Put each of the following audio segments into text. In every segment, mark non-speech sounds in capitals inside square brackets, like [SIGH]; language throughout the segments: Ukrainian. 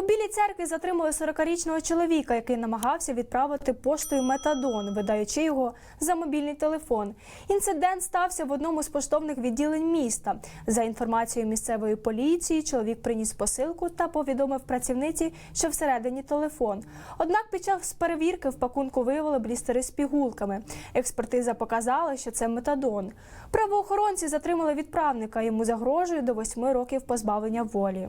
У Білій церкві затримали 40-річного чоловіка, який намагався відправити поштою метадон, видаючи його за мобільний телефон. Інцидент стався в одному з поштовних відділень міста. За інформацією місцевої поліції, чоловік приніс посилку та повідомив працівниці, що всередині телефон. Однак під час перевірки в пакунку виявили блістери з пігулками. Експертиза показала, що це метадон. Правоохоронці затримали відправника. Йому загрожує до 8 років позбавлення волі.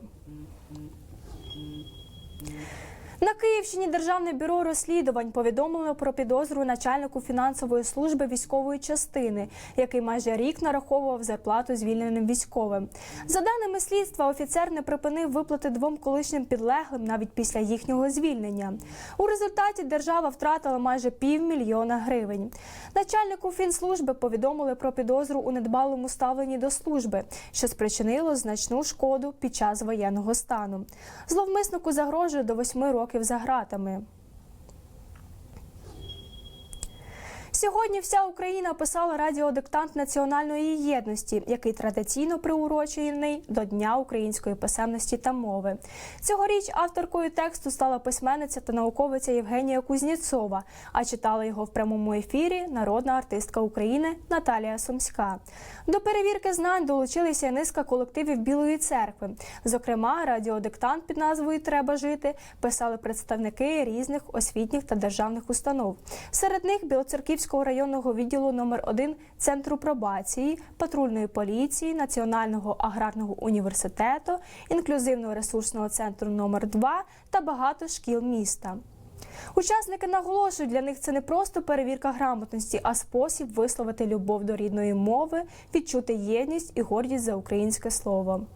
На Київщині Державне бюро розслідувань повідомило про підозру начальнику фінансової служби військової частини, який майже рік нараховував зарплату звільненим військовим. За даними слідства, офіцер не припинив виплати двом колишнім підлеглим навіть після їхнього звільнення. У результаті держава втратила майже півмільйона гривень. Начальнику фінслужби повідомили про підозру у недбалому ставленні до служби, що спричинило значну шкоду під час воєнного стану. Зловмиснику загрожує до восьми років за ґратами. Сьогодні вся Україна писала радіодиктант національної єдності, який традиційно приурочений до Дня української писемності та мови. Цьогоріч авторкою тексту стала письменниця та науковиця Євгенія Кузніцова, а читала його в прямому ефірі народна артистка України Наталія Сумська. До перевірки знань долучилися низка колективів Білої церкви. Зокрема, радіодиктант під назвою Треба жити писали представники різних освітніх та державних установ. Серед них Білоцерківського районного відділу номер 1 Центру пробації, патрульної поліції, Національного аграрного університету, інклюзивного ресурсного центру номер 2 та багато шкіл міста. Учасники наголошують, для них це не просто перевірка грамотності, а спосіб висловити любов до рідної мови, відчути єдність і гордість за українське слово.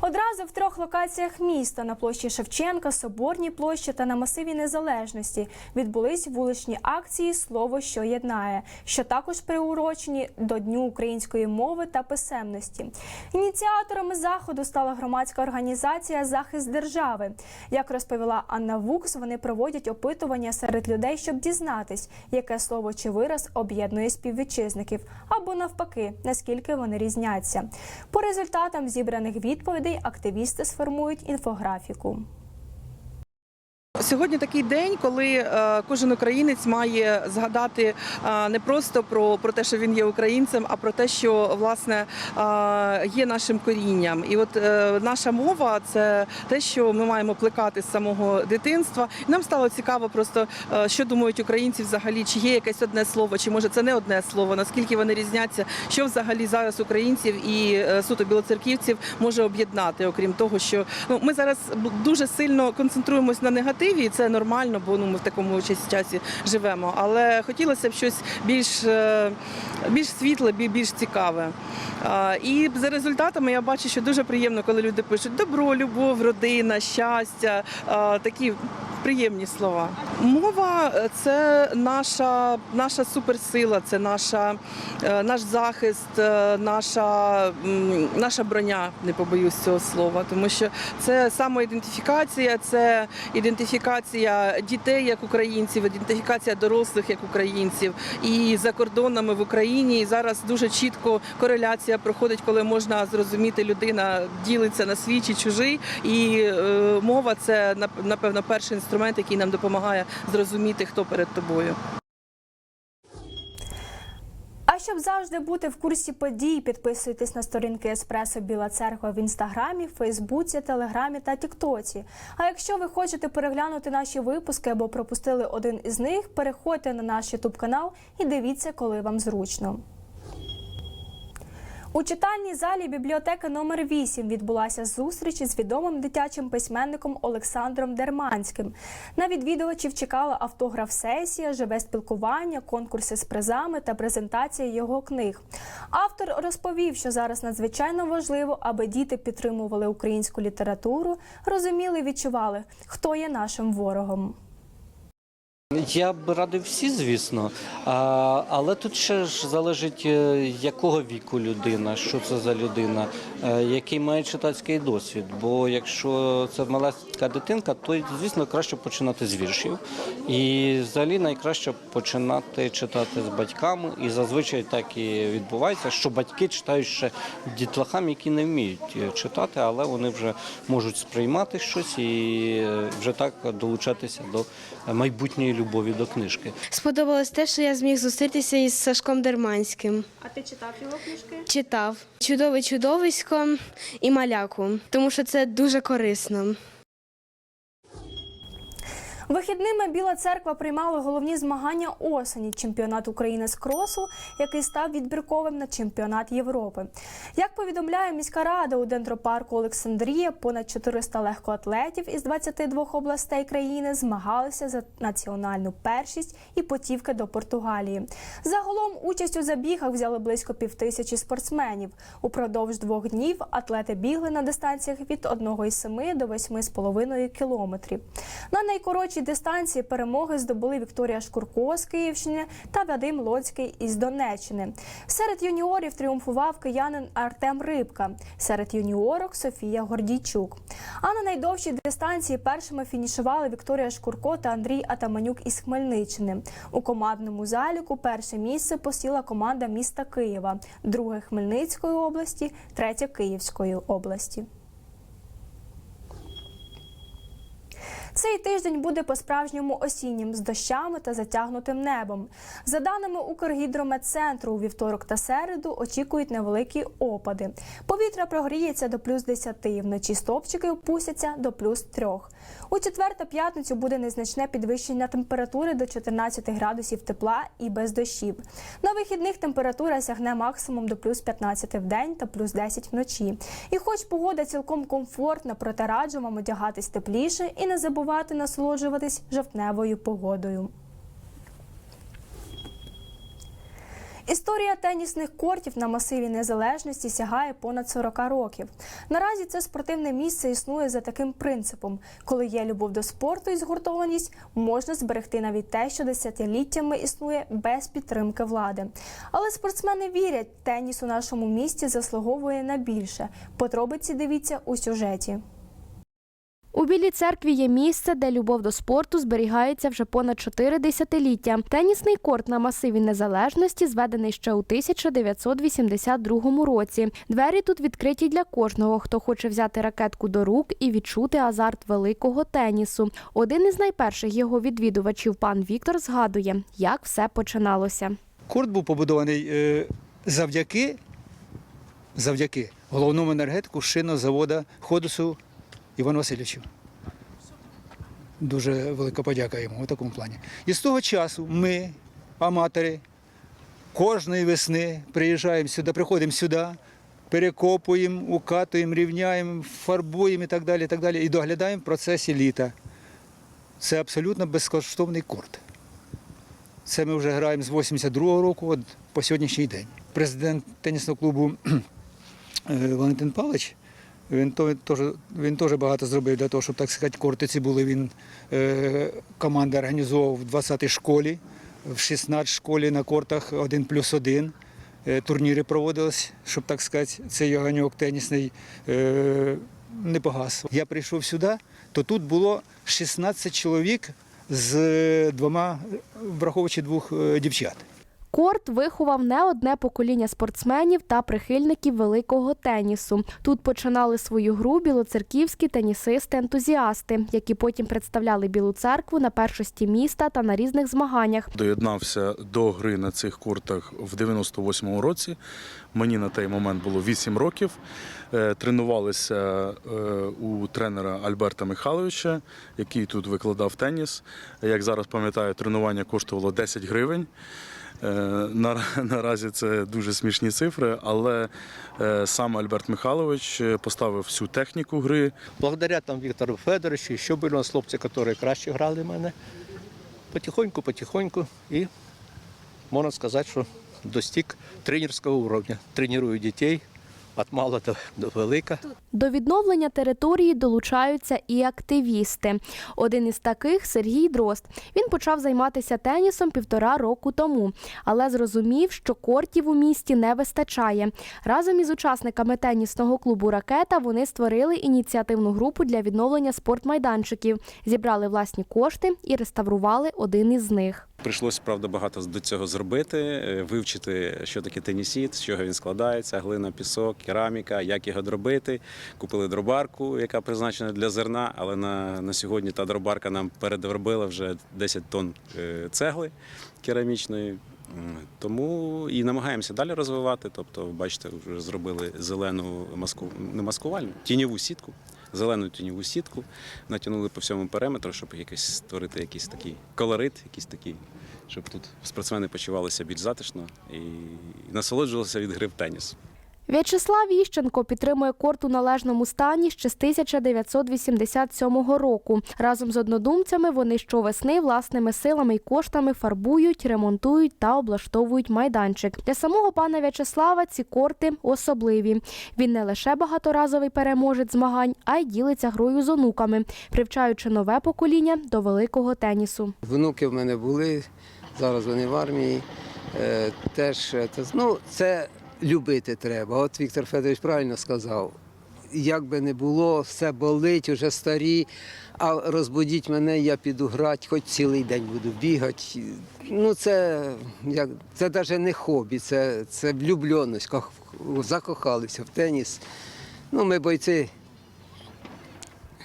Одразу в трьох локаціях міста на площі Шевченка, Соборній площі та на масиві Незалежності відбулись вуличні акції Слово, що єднає, що також приурочені до Дню української мови та писемності. Ініціаторами заходу стала громадська організація Захист держави. Як розповіла Анна Вукс, вони проводять опитування серед людей, щоб дізнатись, яке слово чи вираз об'єднує співвітчизників, або навпаки, наскільки вони різняться. По результатам зібраних відповідей активісти сформують інфографіку. Сьогодні такий день, коли е, кожен українець має згадати е, не просто про, про те, що він є українцем, а про те, що власне е, є нашим корінням. І от наша мова це те, що ми маємо плекати з самого дитинства. Нам стало цікаво, просто що думають українці взагалі, чи є якесь одне слово, чи може це не одне слово, наскільки вони різняться, що взагалі зараз українців і суто білоцерківців може об'єднати, окрім того, що ну ми зараз дуже сильно концентруємось на негативі, і це нормально, бо ну ми в такому часі живемо. Але хотілося б щось більш, е, більш світле, більш цікаве. І за результатами я бачу, що дуже приємно, коли люди пишуть добро, любов, родина, щастя, такі. Приємні слова. Мова е, це наша, наша суперсила, це наша, е, наш захист, наша, наша броня, не побоюсь цього слова, тому що це самоідентифікація, це ідентифікація дітей як українців, ідентифікація дорослих як українців. І за кордонами в Україні зараз дуже чітко кореляція проходить, коли можна зрозуміти, людина ділиться на свій чи чужий. І е, мова це нап- напевно перший інструмент, який нам допомагає зрозуміти, хто перед тобою. Щоб завжди бути в курсі подій, підписуйтесь на сторінки Еспресо Біла Церква в інстаграмі, Фейсбуці, Телеграмі та Тіктоці. А якщо ви хочете переглянути наші випуски або пропустили один із них, переходьте на наш Ютуб канал і дивіться, коли вам зручно. У читальній залі бібліотеки номер 8 відбулася зустріч із відомим дитячим письменником Олександром Дерманським. На відвідувачів чекала автограф-сесія, живе спілкування, конкурси з призами та презентація його книг. Автор розповів, що зараз надзвичайно важливо, аби діти підтримували українську літературу, розуміли і відчували, хто є нашим ворогом. Я б радив всі, звісно. Але тут ще ж залежить, е, якого віку людина, що це за людина, е, який має читацький досвід. Бо якщо це маленька дитинка, то звісно краще починати з віршів. І взагалі найкраще починати читати з батьками. І зазвичай так і відбувається, що батьки читають ще дітлахам, які не вміють е, читати, але вони вже можуть сприймати щось і вже так долучатися до майбутньої любові до книжки. Сподобалось те, що я зміг зустрітися із Сашком Дерманським. А ти читав його книжки? Читав чудове чудовисько і маляку, тому що це дуже корисно. Вихідними Біла церква приймала головні змагання осені чемпіонат України з кросу, який став відбірковим на чемпіонат Європи. Як повідомляє міська рада у дендропарку Олександрія, понад 400 легкоатлетів із 22 областей країни змагалися за національну першість і потівки до Португалії. Загалом участь у забігах взяли близько півтисячі спортсменів. Упродовж двох днів атлети бігли на дистанціях від 1,7 до 8,5 кілометрів. На найкоротшій дистанції перемоги здобули Вікторія Шкурко з Київщини та Вадим Лоцький із Донеччини. Серед юніорів тріумфував киянин Артем Рибка, серед юніорок Софія Гордійчук. А на найдовшій дистанції першими фінішували Вікторія Шкурко та Андрій Атаманюк із Хмельниччини. У командному заліку перше місце посіла команда міста Києва, друге Хмельницької області, третє Київської області. Цей тиждень буде по-справжньому осіннім з дощами та затягнутим небом. За даними Укргідрометцентру, у вівторок та середу очікують невеликі опади. Повітря прогріється до плюс 10, вночі стопчики опустяться до плюс 3. У четвер та п'ятницю буде незначне підвищення температури до 14 градусів тепла і без дощів. На вихідних температура сягне максимум до плюс 15 в день та плюс 10 вночі. І хоч погода цілком комфортна, проте раджу вам одягатись тепліше і не забувати насолоджуватись жовтневою погодою. Історія тенісних кортів на масиві незалежності сягає понад 40 років. Наразі це спортивне місце існує за таким принципом: коли є любов до спорту і згуртованість, можна зберегти навіть те, що десятиліттями існує без підтримки влади. Але спортсмени вірять, теніс у нашому місті заслуговує на більше. Подробиці дивіться у сюжеті. Білій церкві є місце, де любов до спорту зберігається вже понад чотири десятиліття. Тенісний корт на масиві незалежності зведений ще у 1982 році. Двері тут відкриті для кожного, хто хоче взяти ракетку до рук і відчути азарт великого тенісу. Один із найперших його відвідувачів, пан Віктор, згадує, як все починалося. Корт був побудований е, завдяки, завдяки головному енергетику шинозавода Ходусу Івану Васильовичу. Дуже велика подяка йому у такому плані. І з того часу ми, аматори, кожної весни приїжджаємо сюди, приходимо сюди, перекопуємо, укатуємо, рівняємо, фарбуємо і так далі, і так далі, і доглядаємо в процесі літа. Це абсолютно безкоштовний корт. Це ми вже граємо з 82-го року от, по сьогоднішній день. Президент тенісного клубу [CLEARS THROAT] е, Валентин Павлович, він, теж, він теж багато зробив для того, щоб, так сказати, кортиці були. Він е, команди організовував в 20-й школі, в 16 школі на кортах 1 плюс 1. Е, Турніри проводились, щоб так сказати, цей огоньок тенісний е, не погас. Я прийшов сюди, то тут було 16 чоловік з е, двома, враховуючи двох е, дівчат. Корт виховав не одне покоління спортсменів та прихильників великого тенісу. Тут починали свою гру білоцерківські тенісисти-ентузіасти, які потім представляли Білу церкву на першості міста та на різних змаганнях. Доєднався до гри на цих кортах в 98-му році. Мені на той момент було 8 років. Е, Тренувалися е, у тренера Альберта Михайловича, який тут викладав теніс. Як зараз пам'ятаю, тренування коштувало 10 гривень. Е, на- [LAUGHS] Наразі це дуже смішні цифри, але е, сам Альберт Михайлович е, поставив всю техніку гри, Благодаря там Віктору Федоровичу, що були у нас хлопці, які краще грали в мене. Потихоньку, потихоньку і можна сказати, що достиг тренерського уровня. Тренірую дітей від мала до, до велика. До відновлення території долучаються і активісти. Один із таких Сергій Дрозд. Він почав займатися тенісом півтора року тому, але зрозумів, що кортів у місті не вистачає. Разом із учасниками тенісного клубу Ракета вони створили ініціативну групу для відновлення спортмайданчиків, зібрали власні кошти і реставрували один із них. Прийшлося, правда, багато до цього зробити, е, вивчити, що таке тенісіт, з чого він складається, глина, пісок, кераміка, як його дробити. Купили дробарку, яка призначена для зерна, але на, на сьогодні та дробарка нам передробила вже 10 тонн е, цегли керамічної. Тому і намагаємося далі розвивати. Тобто, бачите, вже зробили зелену маску, не маскувальну, тіньову сітку, зелену тіньову сітку, натягнули по всьому периметру, щоб якийсь створити якийсь такий колорит, якийсь такий, щоб тут спортсмени почувалися більш затишно і насолоджувалися від гри в теніс. В'ячеслав Іщенко підтримує корт у належному стані ще з 1987 року. Разом з однодумцями вони щовесни власними силами й коштами фарбують, ремонтують та облаштовують майданчик. Для самого пана В'ячеслава ці корти особливі. Він не лише багаторазовий переможець змагань, а й ділиться грою з онуками, привчаючи нове покоління до великого тенісу. Внуки в мене були, зараз вони в армії. Е, Теж е, ну, це любити треба. От Віктор Федорович правильно сказав. Як би не було, все болить, вже старі, а розбудіть мене, я піду грати, хоч цілий день буду бігати. Ну, це, як, це навіть не хобі, це, це влюбленість, закохалися в теніс. Ну, ми бойці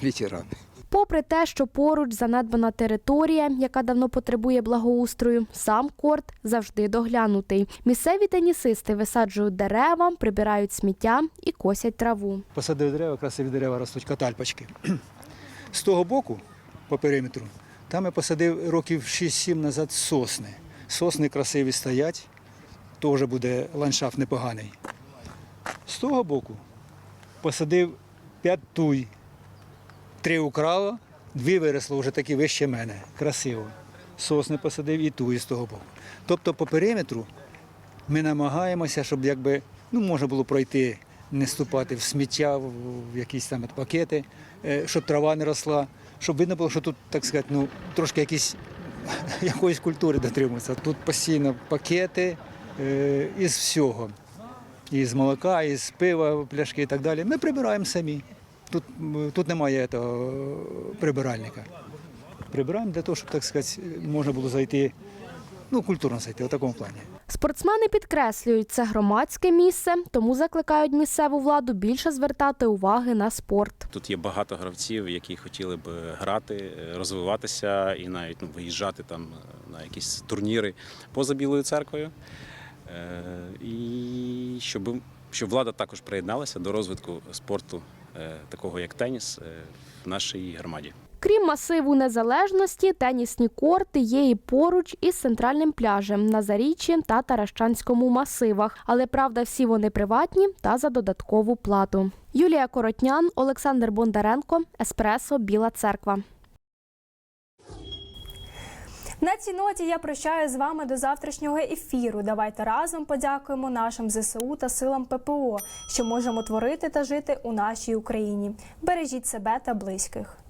ветерани. Попри те, що поруч занедбана територія, яка давно потребує благоустрою, сам корт завжди доглянутий. Місцеві тенісисти висаджують дерева, прибирають сміття і косять траву. Посадив дерева, красиві дерева ростуть, катальпочки. З того боку, по периметру, там я посадив років 6-7 назад сосни. Сосни красиві стоять, теж буде ландшафт непоганий. З того боку посадив 5 туй. Три украло, дві виросло вже такі вище мене. Красиво. Сосни посадив і туї з того боку. Тобто по периметру ми намагаємося, щоб якби ну, можна було пройти, не ступати в сміття, в якісь там пакети, е, щоб трава не росла, щоб видно було, що тут, так сказати, ну, трошки якісь, [LAUGHS] якоїсь культури дотримуються. Тут постійно пакети е, із всього. Із молока, із пива, пляшки і так далі. Ми прибираємо самі. Тут, тут немає того, прибиральника. Прибираємо для того, щоб, так сказати, можна було зайти, ну, культурно зайти, в такому плані. Спортсмени підкреслюють, це громадське місце, тому закликають місцеву владу більше звертати уваги на спорт. Тут є багато гравців, які хотіли б грати, е, розвиватися і навіть ну, виїжджати там е, на якісь турніри поза Білою церквою. Е, І щоб, щоб влада також приєдналася до розвитку спорту, такого як теніс, е, в нашій громаді. Крім масиву незалежності, тенісні корти є і поруч із центральним пляжем на Заріччі та Таращанському масивах. Але правда, всі вони приватні та за додаткову плату. Юлія Коротнян, Олександр Бондаренко, Еспресо, Біла Церква. На цій ноті я прощаю з вами до завтрашнього ефіру. Давайте разом подякуємо нашим ЗСУ та силам ППО, що можемо творити та жити у нашій Україні. Бережіть себе та близьких.